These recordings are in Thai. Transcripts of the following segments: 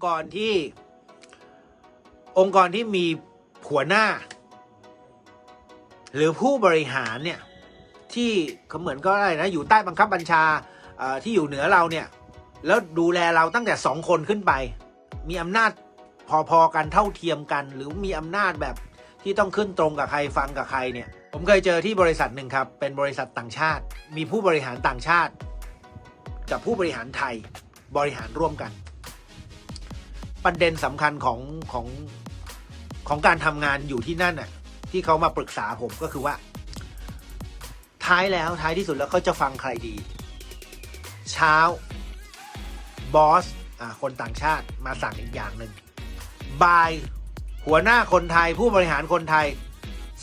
ค์กรที่ องค์กรที่มีหัวหน้า หรือผู้บริหารเนี่ยที่เขาเหมือนก็อะไรนะอยู่ใต้บังคับบัญชาที่อยู่เหนือเราเนี่ยแล้วดูแลเราตั้งแต่สองคนขึ้นไป มีอำนาจพอๆกันเท่าเทียมกัน หรือมีอำนาจแบบที่ต้องขึ้นตรงกับใครฟังกับใครเนี่ย ผมเคยเจอที่บริษัทหนึ่งครับ เป็นบริษัทต่างชาติ มีผู้บริหารต่างชาติ กับผู้บริหารไทยบริหารร่วมกัน ประเด็นสำคัญของของของการทำงานอยู่ที่นั่นน่ะ ที่เขามาปรึกษาผมก็คือว่า ท้ายแล้วท้ายที่สุดแล้วเขาจะฟังใครดี เช้าบอสอ่าคนต่างชาติมาสั่งอีกอย่างหนึ่งบ่ายหัวหน้าคนไทยผู้บริหารคนไทย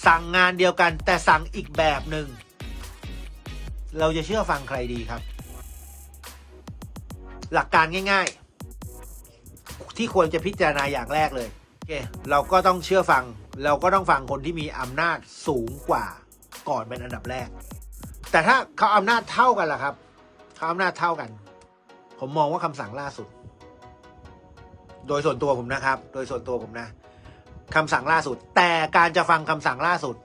สั่งงานเดียวกัน แต่สั่งอีกแบบหนึ่งเราจะเชื่อฟังใครดีครับ หลักการง่าย ๆ ที่ควรจะพิจารณาอย่างแรกเลยโอเคเราก็ต้องเชื่อฟัง เราก็ต้องฟังคนที่มีอำนาจสูงกว่าก่อนเป็นอันดับแรก แต่ถ้าเขาอำนาจเท่ากันล่ะครับเขาอำนาจเท่ากัน ผมมองว่าคำสั่งล่าสุด โดยส่วนตัวผมนะครับ โดยส่วนตัวผมนะคำสั่งล่าสุด แต่การจะฟังคำสั่งล่าสุด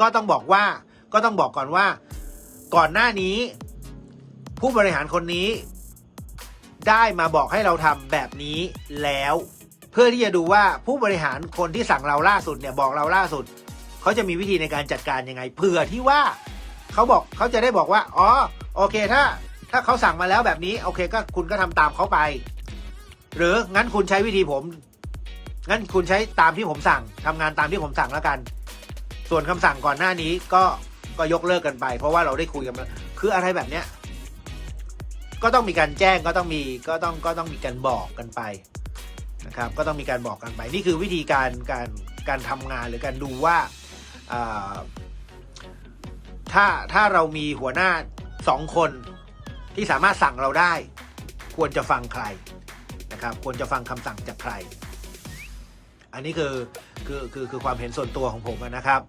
ก็ต้องบอกว่าก็ต้องบอกก่อนว่า ก่อนหน้านี้ ผู้บริหารคนนี้ ได้มาบอกให้เราทำแบบนี้แล้ว เพื่อที่จะดูว่าผู้บริหารคนที่สั่งเราล่าสุดเนี่ยบอกเราล่าสุด เขาจะมีวิธีในการจัดการยังไงเผื่อที่ว่าเขาบอกเขาจะได้บอกว่า อ๋อ โอเคถ้า ถ้าเขาสั่งมาแล้วแบบนี้ โอเคก็คุณก็ทำตามเขาไป หรืองั้นคุณใช้วิธีผม งั้นคุณใช้ตามที่ผมสั่งทำงานตามที่ผมสั่งแล้วกัน ส่วนคำสั่งก่อนหน้านี้ก็ก็ยกเลิกกันไป เพราะว่าเราได้คุยกันคืออะไรแบบเนี้ย ก็ต้องมีการแจ้งก็ต้องมีก็ต้องก็ต้องมีการบอกกันไปนะครับก็ต้องมีการบอกกันไป นี่คือวิธีการการการทำงานหรือการดูว่าถ้าถ้าเรามีหัวหน้าสองคนที่สามารถสั่งเราได้ ควรจะฟังใครนะครับ ควรจะฟังคำสั่งจากใคร อันนี้คือคือคือคือความเห็นส่วนตัวของผมนะครับ